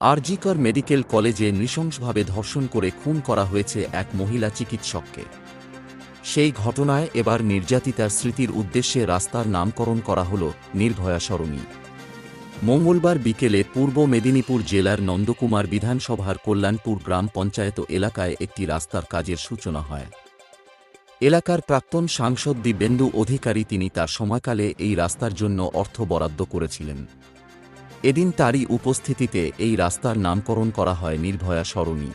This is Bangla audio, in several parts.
আরজিকর মেডিকেল কলেজে নৃশংসভাবে ধর্ষণ করে খুন করা হয়েছে এক মহিলা চিকিৎসককে। সেই ঘটনায় এবার নির্যাতিতার স্মৃতির উদ্দেশ্যে রাস্তার নামকরণ করা হল নির্ভয়া সরণী। মঙ্গলবার বিকেলে পূর্ব মেদিনীপুর জেলার নন্দকুমার বিধানসভার কল্যাণপুর গ্রাম পঞ্চায়েত এলাকায় একটি রাস্তার কাজের সূচনা হয়। এলাকার প্রাক্তন সাংসদ দিব্যেন্দু অধিকারী তিনি তার সময়কালে এই রাস্তার জন্য অর্থ বরাদ্দ করেছিলেন। এদিন তারই উপস্থিতিতে এই রাস্তার নামকরণ করা হয় নির্ভয়া সরণী।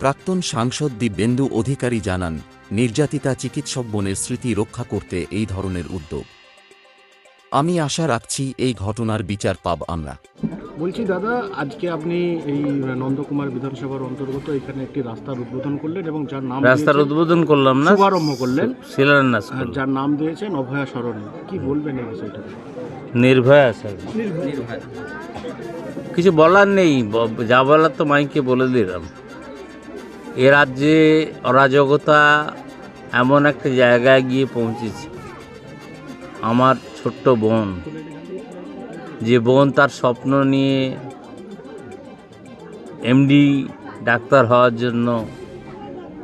প্রাক্তন সাংসদ দিব্যেন্দু অধিকারী জানান নির্যাতিতা চিকিৎসক বোনের স্মৃতি রক্ষা করতে এই ধরনের উদ্যোগ। আমি আশা রাখছি এই ঘটনার বিচার পাব আমরা। বলছি দাদা আজকে আপনি এই নন্দকুমার বিধানসভার অন্তর্গত এখানে একটি রাস্তার উদ্বোধন করলেন এবং যার নাম রাস্তার উদ্বোধন করলাম না শুভারম্ভ করলেন। শিলান্যাস যার নাম দিয়েছেন অভয়া সরণী। কি বলবেন এই বিষয়টা নির্ভয়া স্যার। কিছু বলার নেই যা বলার তো মাইকে বলে দিলাম। এ রাজ্যে অরাজকতা এমন একটা জায়গায় গিয়ে পৌঁছেছে। আমার ছোট্ট বোন যে বোন তার স্বপ্ন নিয়ে এমডি ডাক্তার হওয়ার জন্য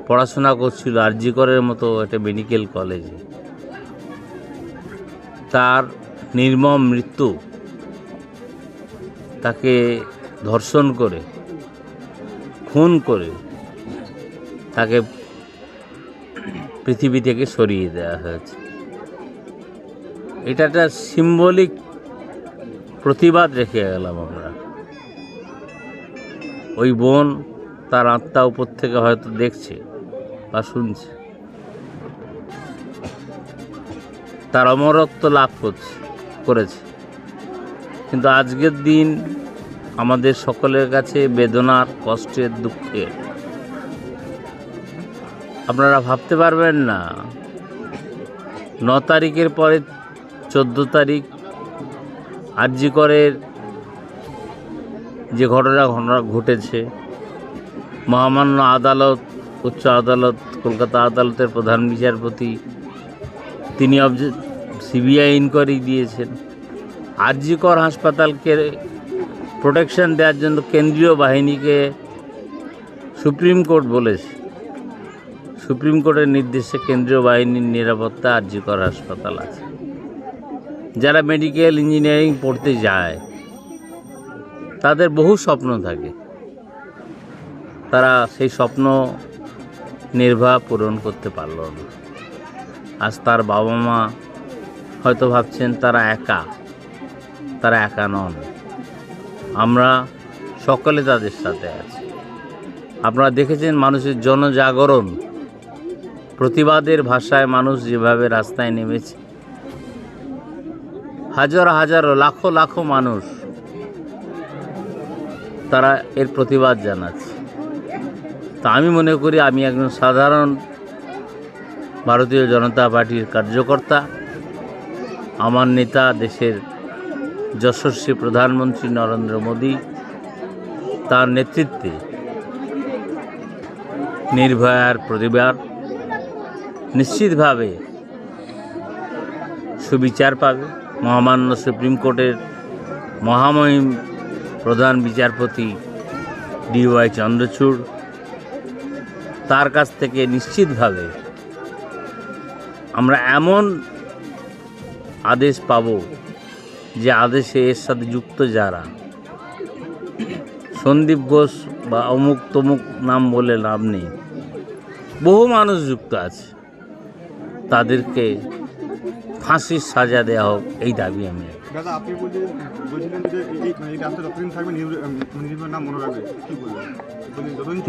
পড়াশোনা করছিল আরজিকরের মতো একটা মেডিকেল কলেজে তার নির্মম মৃত্যু। তাকে ধর্ষণ করে, খুন করে, তাকে পৃথিবী থেকে সরিয়ে দেওয়া হয়েছে। এটা একটা সিম্বলিক প্রতিবাদ রেখে গেলাম আমরা। ওই বোন তার আত্মা উপর থেকে হয়তো দেখছে বা শুনছে। তার অমরত্ব লাভ করছে। করেছে। কিন্তু আজকের দিন আমাদের সকলের কাছে বেদনার, কষ্টের, দুঃখের। আপনারা ভাবতে পারবেন না, ন তারিখের পরে চোদ্দ তারিখ আরজিকরের যে ঘটনা ঘটনা ঘটেছে, মহামান্য আদালত, উচ্চ আদালত, কলকাতা আদালতের প্রধান বিচারপতি, তিনি অবজে সিবিআই ইনকোয়ারি দিয়েছেন। আরজিকর হাসপাতালকে প্রোটেকশন দেওয়ার জন্য কেন্দ্রীয় বাহিনীকে সুপ্রিম কোর্ট বলেছে। সুপ্রিম কোর্টের নির্দেশে কেন্দ্রীয় বাহিনীর নিরাপত্তা আরজিকর হাসপাতাল আছে। যারা মেডিকেল ইঞ্জিনিয়ারিং পড়তে যায়, তাদের বহু স্বপ্ন থাকে। তারা সেই স্বপ্ন নির্বাহ পূরণ করতে পারল না। আজ তার বাবা মা হয়তো ভাবছেন তারা একা তারা একা নন। আমরা সকলে তাদের সাথে আছি। আপনারা দেখেছেন মানুষের জনজাগরণ। প্রতিবাদের ভাষায় মানুষ যেভাবে রাস্তায় নেমেছে। হাজার, হাজারো, লাখো লাখো মানুষ তারা এর প্রতিবাদ জানাচ্ছে। তা আমি মনে করি আমি একজন সাধারণ ভারতীয় জনতা পার্টির কার্যকর্তা। আমার নেতা দেশের যশস্বী প্রধানমন্ত্রী নরেন্দ্র মোদী তার নেতৃত্বে নির্ভয়ার প্রতিবাদ। নিশ্চিতভাবে সুবিচার পাবে। মহামান্য সুপ্রিম কোর্টের মহামহিম প্রধান বিচারপতি ডিওয়াই চন্দ্রচূড় তার কাছ থেকে নিশ্চিতভাবে আমরা এমন আদেশ পাব যে আদেশে এর সাথে যুক্ত যারা। সন্দীপ ঘোষ বা অমুক তমুক নাম বলে লাভ নেই। বহু মানুষ যুক্ত আছে। তাদেরকে ফাঁসির সাজা দেওয়া হোক এই দাবি আমি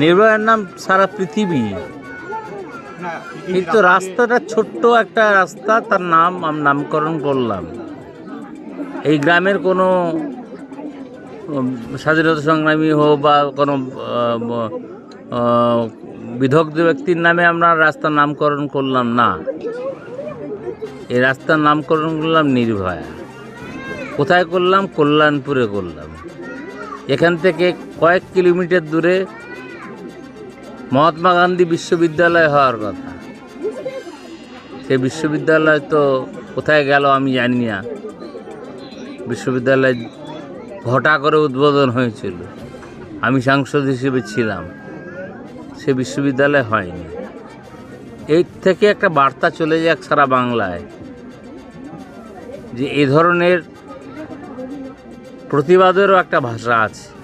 নির্ভয়ার নাম সারা পৃথিবী। এই তো রাস্তাটা ছোট্ট একটা রাস্তা তার নাম আমি নামকরণ করলাম। এই গ্রামের কোনো স্বাধীনতা সংগ্রামী হোক বা কোনো আহ, ব্যক্তির নামে আমরা রাস্তার নামকরণ করলাম না। এই রাস্তার নামকরণ করলাম নির্ভয়া। কোথায় করলাম? কল্যাণপুরে করলাম। এখান থেকে কয়েক কিলোমিটার দূরে মহাত্মা গান্ধী বিশ্ববিদ্যালয় হওয়ার কথা। সে বিশ্ববিদ্যালয় তো কোথায় গেল আমি জানি না। বিশ্ববিদ্যালয় ঘটা করে উদ্বোধন হয়েছিল। আমি সাংসদ হিসেবে ছিলাম। সে বিশ্ববিদ্যালয় হয়নি। এর থেকে একটা বার্তা চলে যাক সারা বাংলায়, যে এ ধরনের প্রতিবাদেরও একটা ভাষা আছে।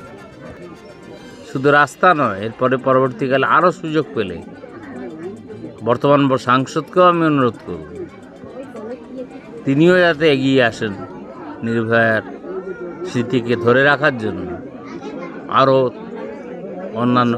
শুধু রাস্তা নয়, এরপরে পরবর্তীকালে আরও সুযোগ পেলে। বর্তমান সাংসদকেও আমি অনুরোধ করব। তিনিও যাতে এগিয়ে আসেন নির্ভয়ার স্মৃতিকে ধরে রাখার জন্য। আরও অন্যান্য